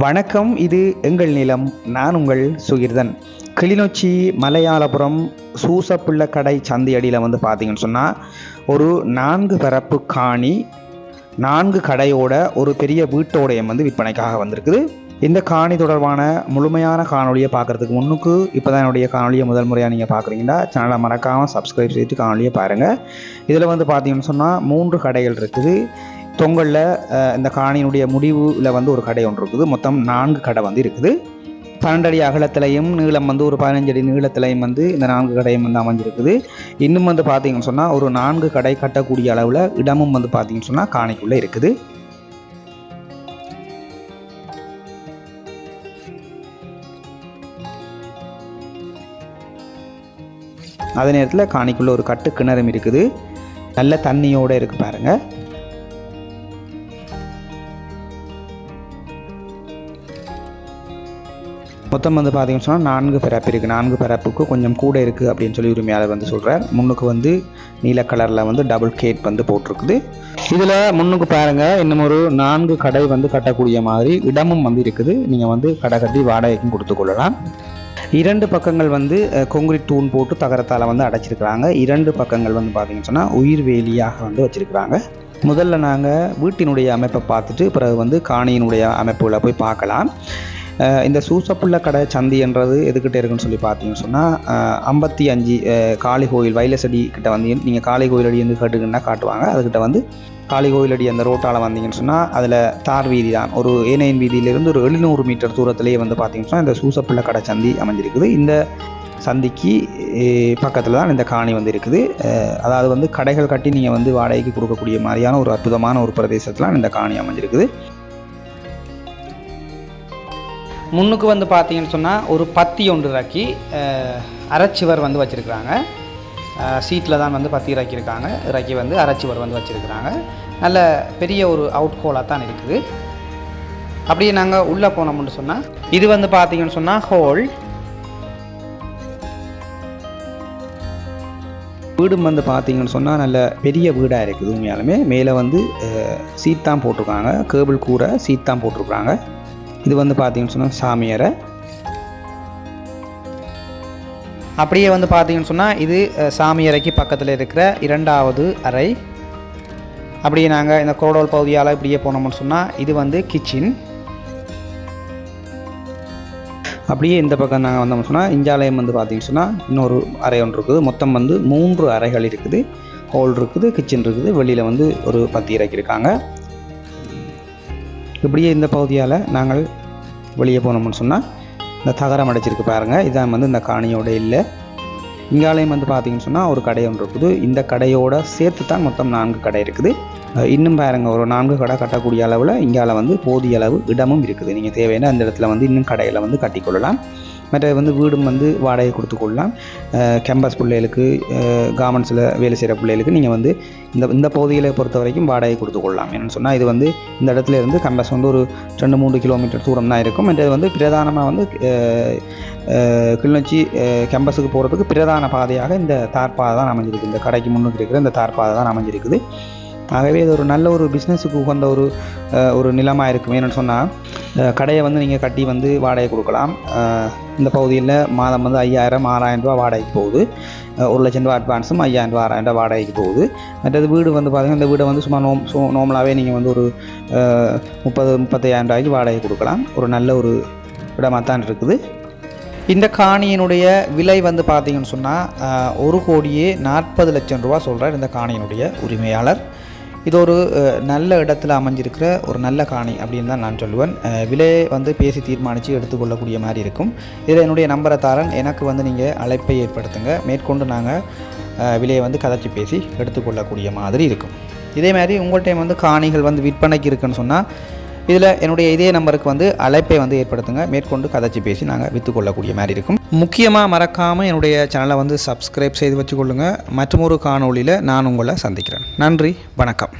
வணக்கம் இது எங்கள் நிலம் நான் உங்கள் சுகிர்தன். கிளிநொச்சி மலையாளபுரம் சூசப்புள்ள கடை சந்தையடியில் வந்து பார்த்தீங்கன்னு சொன்னால் ஒரு நான்கு பரப்பு காணி நான்கு கடையோட ஒரு பெரிய வீட்டோடயம் வந்து விற்பனைக்காக வந்திருக்குது. இந்த காணி தொடர்பான முழுமையான காணொலியை பார்க்குறதுக்கு முன்னுக்கு இப்போ தான் என்னுடைய காணொலியை முதல் முறையாக நீங்கள் பார்க்குறீங்கன்னா சேனலை மறக்காமல் சப்ஸ்கிரைப் செய்து காணொலியை பாருங்கள் இதில் வந்து பார்த்தீங்கன்னு சொன்னால் மூன்று கடைகள் இருக்குது. தொங்கலில் இந்த காணியினுடைய முடிவில் வந்து ஒரு கடை ஒன்று இருக்குது. மொத்தம் நான்கு கடை வந்து இருக்குது. பன்னெண்டு அடி அகலத்திலையும் நீளம் வந்து ஒரு பதினஞ்சு அடி நீளத்திலையும் வந்து இந்த நான்கு கடையும் வந்து அமைஞ்சிருக்குது. இன்னும் வந்து பார்த்தீங்கன்னு சொன்னால் ஒரு நான்கு கடை கட்டக்கூடிய அளவில் இடமும் வந்து பார்த்தீங்கன்னு சொன்னால் காணிக்குள்ளே இருக்குது. அதே நேரத்தில் காணிக்குள்ளே ஒரு கட்டு கிணறும் இருக்குது. நல்ல தண்ணியோடு இருக்குது பாருங்கள் மொத்தம் வந்து பார்த்தீங்கன்னு சொன்னால் நான்கு பிறப்பு இருக்குது நான்கு பிறப்புக்கு கொஞ்சம் கூட இருக்குது அப்படின்னு சொல்லி உரிமையாளர் வந்து சொல்கிறார் முன்னுக்கு வந்து நீல கலரில் வந்து டபுள் கேட் வந்து போட்டிருக்குது. இதில் முன்னுக்கு பாருங்கள் இன்னும் ஒரு நான்கு கடை வந்து கட்டக்கூடிய மாதிரி இடமும் வந்து இருக்குது. நீங்கள் வந்து கடை கட்டி வாடகைக்கும் கொடுத்துக்கொள்ளலாம் இரண்டு பக்கங்கள் வந்து கொங்கிரீட் தூண் போட்டு தகரத்தால் வந்து அடைச்சிருக்கிறாங்க. இரண்டு பக்கங்கள் வந்து பார்த்தீங்கன்னு சொன்னால் உயிர் வேலியாக வந்து வச்சுருக்கிறாங்க. முதல்ல நாங்கள் வீட்டினுடைய அமைப்பை பார்த்துட்டு பிறகு வந்து காணியினுடைய அமைப்புகளை போய் பார்க்கலாம். இந்த சூசப்புள்ள கடை சந்தி என்றது எதுக்கிட்ட இருக்குன்னு சொல்லி பார்த்தீங்கன்னு சொன்னால் ஐம்பத்தி அஞ்சு காளி கோயில் வைலசடி கிட்ட வந்து நீங்கள் காளி கோயில் அடி வந்து கேட்டுக்குன்னா காட்டுவாங்க. அதுக்கிட்ட வந்து காளி கோயில் அடி அந்த ரோட்டால் வந்தீங்கன்னு சொன்னால் அதில் தார் வீதி தான். ஒரு ஏனையின் வீதியிலிருந்து ஒரு எழுநூறு மீட்டர் தூரத்திலேயே வந்து பார்த்தீங்கன்னு சொன்னால் இந்த சூசப்புள்ள கடை சந்தி அமைஞ்சிருக்குது. இந்த சந்திக்கு பக்கத்தில் தான் இந்த காணி வந்து இருக்குது. அதாவது வந்து கடைகள் கட்டி நீங்கள் வந்து வாடகைக்கு கொடுக்கக்கூடிய மாதிரியான ஒரு அற்புதமான ஒரு பிரதேசத்தில் இந்த காணி அமைஞ்சிருக்குது. முன்னுக்கு வந்து பார்த்தீங்கன்னு சொன்னால் ஒரு பத்தி ஒன்று இறக்கி அஹ், அரைச்சுவர் வந்து வச்சுருக்குறாங்க. சீட்டில் தான் வந்து பத்தி இறக்கியிருக்காங்க. இறக்கி வந்து அரைச்சுவர் வந்து வச்சுருக்குறாங்க. நல்ல பெரிய ஒரு அவுட் ஹோலாக தான் இருக்குது. அப்படியே நாங்கள் உள்ளே போனோம்னு சொன்னால் இது வந்து பார்த்தீங்கன்னு சொன்னால் ஹோல். வீடும் வந்து பார்த்தீங்கன்னு சொன்னால் நல்ல பெரிய வீடாக இருக்குது உண்மையாலுமே. மேலே வந்து சீட் தான் போட்டிருக்காங்க. கேபிள் கூரை சீட் தான் போட்டிருக்காங்க இது வந்து பார்த்தீங்கன்னு சொன்னால் சாமியறை அப்படியே வந்து பார்த்தீங்கன்னு சொன்னால் இது சாமி சாமியறைக்கு பக்கத்தில் இருக்கிற இரண்டாவது அறை. அப்படியே நாங்கள் இந்த கோடோல் பகுதியால் இப்படியே போனோம்னு சொன்னால் இது வந்து கிச்சன் அப்படியே இந்த பக்கம் நாங்கள் வந்தோம்னு சொன்னால் இஞ்சாலயம் வந்து பார்த்தீங்கன்னு சொன்னால் இன்னொரு அறை ஒன்று இருக்குது. மொத்தம் வந்து மூன்று அறைகள் இருக்குது. ஹோல் இருக்குது கிச்சன் இருக்குது. வெளியில் வந்து ஒரு பத்தி இறக்கியிருக்காங்க இப்படியே இந்த பகுதியால் நாங்கள் வெளியே போனோம்னு சொன்னால் இந்த தகரம் அடைச்சிருக்கு பாருங்கள் இதான் வந்து இந்த காணியோட இல்லை இங்காலையும் வந்து பார்த்தீங்கன்னு சொன்னால் ஒரு கடை ஒன்று இருக்குது. இந்த கடையோட சேர்த்து தான் மொத்தம் நான்கு கடை இருக்குது. இன்னும் பாருங்க ஒரு நான்கு கடை கட்டக்கூடிய அளவில் இங்கால வந்து போதிய அளவு இடமும் இருக்குது. நீங்கள் தேவையான அந்த இடத்துல வந்து இன்னும் கடையில் வந்து கட்டிக்கொள்ளலாம். மற்ற வந்து வீடும் வந்து வாடகை கொடுத்து கொள்ளலாம். கேம்பஸ் பிள்ளைகளுக்கு கார்மெண்ட்ஸில் வேலை செய்கிற பிள்ளைகளுக்கு நீங்கள் வந்து இந்த இந்த பகுதிகளை பொறுத்த வரைக்கும் வாடகை கொடுத்து கொள்ளலாம். என்னென்னு சொன்னால் இது வந்து இந்த இடத்துல இருந்து கேம்பஸ் வந்து ஒரு ரெண்டு மூன்று கிலோமீட்டர் தூரம் தான் இருக்கும். மற்றது வந்து பிரதானமாக வந்து கிளிநொச்சி கேம்பஸுக்கு போகிறதுக்கு பிரதான பாதையாக இந்த தார்பாதை தான் அமைஞ்சிருக்கு. இந்த கடைக்கு முன்னுக்கு இருக்கிற இந்த தார்பாதை தான் அமைஞ்சிருக்குது. ஆகவே இது ஒரு நல்ல ஒரு பிஸ்னஸுக்கு உகந்த ஒரு ஒரு நிலமாக இருக்கும் ஏன்னு சொன்னால் கடையை வந்து நீங்கள் கட்டி வந்து வாடகை கொடுக்கலாம். இந்த பகுதியில் மாதம் வந்து ஐயாயிரம் ஆறாயிரம் ரூபா வாடகைக்கு போகுது. ஒரு லட்சம் ரூபா அட்வான்ஸும் ஐயாயிரம் ரூபா ஆறாயிரம் ரூபா வாடகைக்கு போகுது. மற்றது வீடு வந்து பார்த்திங்கன்னா இந்த வீடை வந்து சும்மா நோம் சு நார்மலாகவே நீங்கள் வந்து ஒரு முப்பது முப்பத்தையாயிரம் ரூபாய்க்கு வாடகை கொடுக்கலாம். ஒரு நல்ல ஒரு இடமாக தான் இருக்குது. இந்த காணியினுடைய விலை வந்து பார்த்தீங்கன்னு சொன்னால் ஒரு கோடியே நாற்பது லட்சம் ரூபா சொல்கிறார் இந்த காணியினுடைய உரிமையாளர். இது ஒரு நல்ல இடத்துல அமைஞ்சிருக்கிற ஒரு நல்ல காணி அப்படின்னு தான் நான் சொல்லுவேன். விலையை வந்து பேசி தீர்மானித்து எடுத்துக்கொள்ளக்கூடிய மாதிரி இருக்கும். இதில் என்னுடைய நம்பரை தாரன் எனக்கு வந்து நீங்கள் அழைப்பை ஏற்படுத்துங்க. மேற்கொண்டு நாங்கள் விலையை வந்து கதைச்சி பேசி எடுத்துக்கொள்ளக்கூடிய மாதிரி இருக்கும். இதே மாதிரி உங்கள்கிட்ட வந்து காணிகள் வந்து விற்பனைக்கு இருக்குன்னு சொன்னால் இதில் என்னுடைய இதே நம்பருக்கு வந்து அழைப்பை வந்து ஏற்படுத்துங்க. மேற்கொண்டு கதைச்சி பேசி நாங்கள் விற்றுக்கொள்ளக்கூடிய மாதிரி இருக்கும். முக்கியமாக மறக்காமல் என்னுடைய சேனலை வந்து சப்ஸ்கிரைப் செய்து வச்சுக்கொள்ளுங்கள் மற்றொரு காணொளியில் நான் உங்களை சந்திக்கிறேன். நன்றி வணக்கம்.